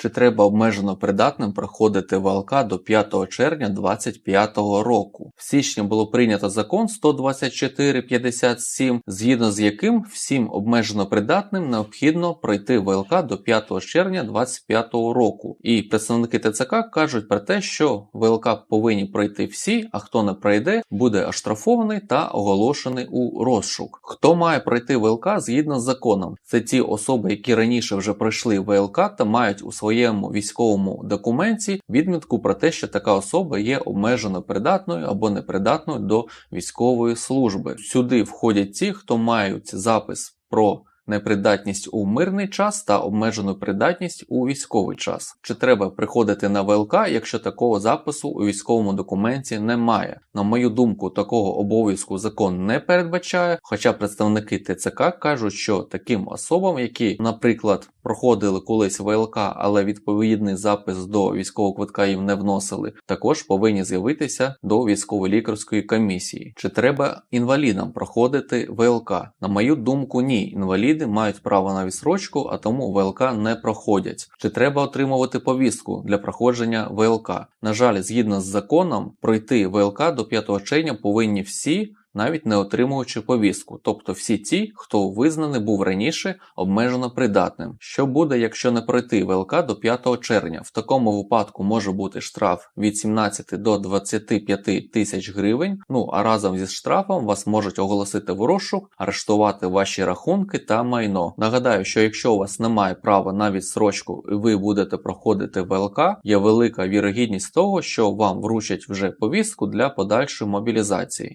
Чи треба обмежено придатним проходити ВЛК до 5 червня 2025 року? В січні було прийнято закон 12457, згідно з яким всім обмежено придатним необхідно пройти ВЛК до 5 червня 2025 року. І представники ТЦК кажуть про те, що ВЛК повинні пройти всі, а хто не пройде, буде оштрафований та оголошений у розшук. Хто має пройти ВЛК згідно з законом? Це ті особи, які раніше вже пройшли ВЛК та мають у своєму військовому документі відмітку про те, що така особа є обмежено придатною або непридатною до військової служби. Сюди входять ті, хто мають запис про непридатність у мирний час та обмежену придатність у військовий час. Чи треба приходити на ВЛК, якщо такого запису у військовому документі немає? На мою думку, такого обов'язку закон не передбачає, хоча представники ТЦК кажуть, що таким особам, які, наприклад, проходили колись ВЛК, але відповідний запис до військового квитка їм не вносили, також повинні з'явитися до військово-лікарської комісії. Чи треба інвалідам проходити ВЛК? На мою думку, ні. Інваліди мають право на відсрочку, а тому ВЛК не проходять. Чи треба отримувати повістку для проходження ВЛК? На жаль, згідно з законом, пройти ВЛК до 5 червня повинні всі. Навіть не отримуючи повістку, тобто всі ті, хто визнаний був раніше обмежено придатним. Що буде, якщо не пройти ВЛК до 5 червня? В такому випадку може бути штраф від 17 до 25 тисяч гривень. Ну а разом зі штрафом вас можуть оголосити в розшук, арештувати ваші рахунки та майно. Нагадаю, що якщо у вас немає права на відсрочку і ви будете проходити ВЛК, є велика вірогідність того, що вам вручать вже повістку для подальшої мобілізації.